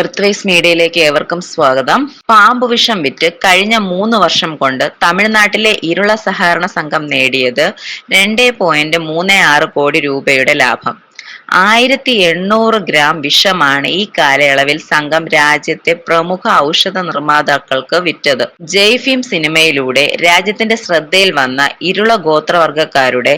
Earthwise മീഡിയയിലേക്ക് ഏവർക്കും സ്വാഗതം. പാമ്പ് വിഷം വിറ്റ് കഴിഞ്ഞ മൂന്ന് വർഷം കൊണ്ട് തമിഴ്നാട്ടിലെ ഇരുള സഹകരണ സംഘം നേടിയത് രണ്ട് പോയിന്റ് മൂന്ന് ആറ് കോടി രൂപയുടെ ലാഭം. ആയിരത്തി എണ്ണൂറ് ഗ്രാം വിഷമാണ് ഈ കാലയളവിൽ സംഘം രാജ്യത്തെ പ്രമുഖ ഔഷധ നിർമ്മാതാക്കൾക്ക് വിറ്റത്. ജയ്ഫീം സിനിമയിലൂടെ രാജ്യത്തിന്റെ ശ്രദ്ധയിൽ വന്ന ഇരുള ഗോത്രവർഗക്കാരുടെ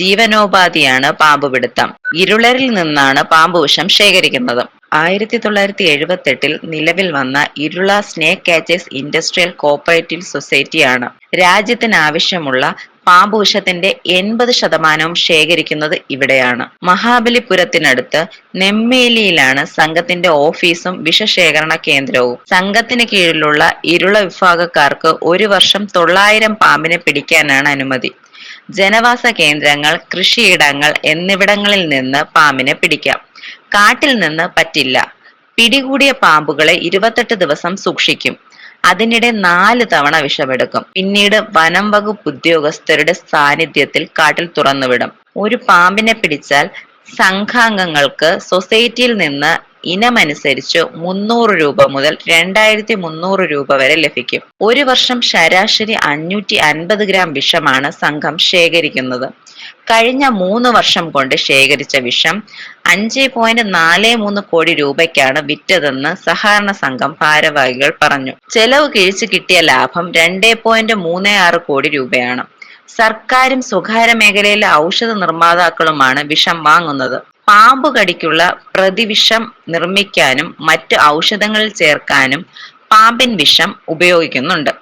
ജീവനോപാധിയാണ് പാമ്പുപിടുത്തം. ഇരുളരിൽ നിന്നാണ് പാമ്പ് വിഷം ശേഖരിക്കുന്നത്. ആയിരത്തി തൊള്ളായിരത്തി എഴുപത്തി എട്ടിൽ നിലവിൽ വന്ന Irula snake catchers industrial cooperative സൊസൈറ്റിയാണ്. രാജ്യത്തിന് ആവശ്യമുള്ള പാമ്പ് വിഷത്തിന്റെ എൺപത് ശതമാനവും ശേഖരിക്കുന്നത് ഇവിടെയാണ്. മഹാബലിപുരത്തിനടുത്ത് നെമ്മേലിയിലാണ് സംഘത്തിന്റെ ഓഫീസും വിഷശേഖരണ കേന്ദ്രവും. സംഘത്തിന് കീഴിലുള്ള ഇരുള വിഭാഗക്കാർക്ക് ഒരു വർഷം തൊള്ളായിരം പാമ്പിനെ പിടിക്കാനാണ് അനുമതി. ജനവാസ കേന്ദ്രങ്ങൾ കൃഷിയിടങ്ങൾ എന്നിവിടങ്ങളിൽ നിന്ന് പാമ്പിനെ പിടിക്കാം. കാട്ടിൽ നിന്ന് പറ്റില്ല. പിടികൂടിയ പാമ്പുകളെ ഇരുപത്തെട്ട് ദിവസം സൂക്ഷിക്കും. അതിനിടെ നാല് തവണ വിഷമെടുക്കും. പിന്നീട് വനം വകുപ്പ് ഉദ്യോഗസ്ഥരുടെ സാന്നിധ്യത്തിൽ കാട്ടിൽ തുറന്നുവിടും. ഒരു പാമ്പിനെ പിടിച്ചാൽ സംഘാംഗങ്ങൾക്ക് സൊസൈറ്റിയിൽ നിന്ന് ഇനമനുസരിച്ച് മുന്നൂറ് രൂപ മുതൽ രണ്ടായിരത്തി മുന്നൂറ് രൂപ വരെ ലഭിക്കും. ഒരു വർഷം ശരാശരി അഞ്ഞൂറ്റി അൻപത് ഗ്രാം വിഷമാണ് സംഘം ശേഖരിക്കുന്നത്. കഴിഞ്ഞ മൂന്ന് വർഷം കൊണ്ട് ശേഖരിച്ച വിഷം അഞ്ച് പോയിന്റ് നാല് മൂന്ന് കോടി രൂപയ്ക്കാണ് വിറ്റതെന്ന് സഹകരണ സംഘം ഭാരവാഹികൾ പറഞ്ഞു. ചെലവ് കിഴിച്ചു കിട്ടിയ ലാഭം രണ്ട് പോയിന്റ് മൂന്ന് ആറ് കോടി രൂപയാണ്. സർക്കാരും സ്വകാര്യ മേഖലയിലെ ഔഷധ നിർമ്മാതാക്കളുമാണ് വിഷം വാങ്ങുന്നത്. പാമ്പ് കടിക്കുള്ള പ്രതിവിഷം നിർമ്മിക്കാനും മറ്റ് ഔഷധങ്ങൾ ചേർക്കാനും പാമ്പിൻ വിഷം ഉപയോഗിക്കുന്നുണ്ട്.